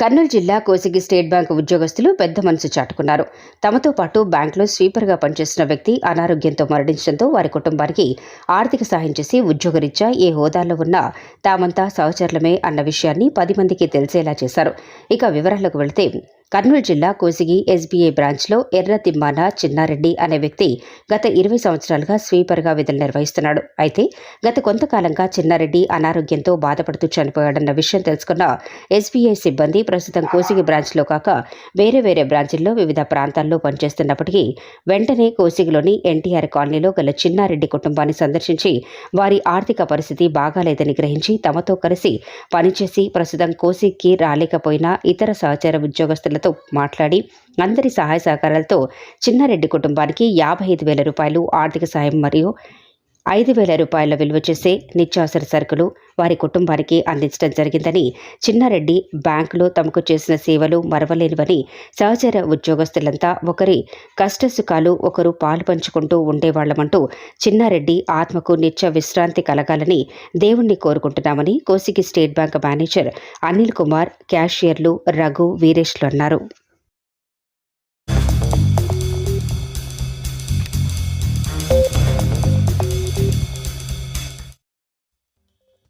కర్నూలు జిల్లా Kosigi state bank ఉద్యోగస్తులు పెద్ద మనసు చాటుకున్నారు. తమతో పాటు బ్యాంకులో స్వీపర్గా పనిచేస్తున్న వ్యక్తి అనారోగ్యంతో మరణించడంతో వారి కుటుంబానికి ఆర్థిక సాయం చేసి ఉద్యోగరీత్యా ఏ హోదాలో ఉన్నా తామంతా సహచరులమే అన్న విషయాన్ని పది మందికి తెలిసేలా చేశారు. ఇక వివరాలకు వెళితే కర్నూలు జిల్లా కోసిగి ఎస్బీఐ బ్రాంచ్లో ఎర్ర తిమ్మాన చిన్నారెడ్డి అనే వ్యక్తి గత ఇరవై సంవత్సరాలుగా స్వీపర్గా విధులు నిర్వహిస్తున్నాడు. అయితే గత కొంతకాలంగా చిన్నారెడ్డి అనారోగ్యంతో బాధపడుతూ చనిపోయాడన్న విషయం తెలుసుకున్న ఎస్బీఐ సిబ్బంది ప్రస్తుతం కోసిగి బ్రాంచ్లో కాక వేరే వేరే బ్రాంచ్ల్లో వివిధ ప్రాంతాల్లో పనిచేస్తున్నప్పటికీ వెంటనే కోసిగిలోని ఎన్టీఆర్ కాలనీలో గల చిన్నారెడ్డి కుటుంబాన్ని సందర్శించి వారి ఆర్థిక పరిస్థితి బాగాలేదని గ్రహించి తమతో కలిసి పనిచేసి ప్రస్తుతం కోసిగికి రాలేకపోయినా ఇతర సహచర అధికారులతో మాట్లాడి అందరి సహాయ సహకారాలతో చిన్నారెడ్డి కుటుంబానికి యాభై ఐదు వేల రూపాయలు ఆర్థిక సాయం మరియు ఐదు వేల రూపాయల విలువ చేసే నిత్యావసర సరుకులు వారి కుటుంబానికి అందించడం జరిగిందని చిన్నారెడ్డి బ్యాంకులో తమకు చేసిన సేవలు మరవలేనివని సహచర ఉద్యోగస్తులంతా ఒకరి కష్టసుఖాలు ఒకరు పాలు పంచుకుంటూ ఉండేవాళ్ళమంటూ చిన్నారెడ్డి ఆత్మకు నిత్య విశ్రాంతి కలగాలని దేవుణ్ణి కోరుకుంటున్నామని Kosigi state bank manager Anil Kumar క్యాషియర్లు Raghu వీరేష్లు అన్నారు.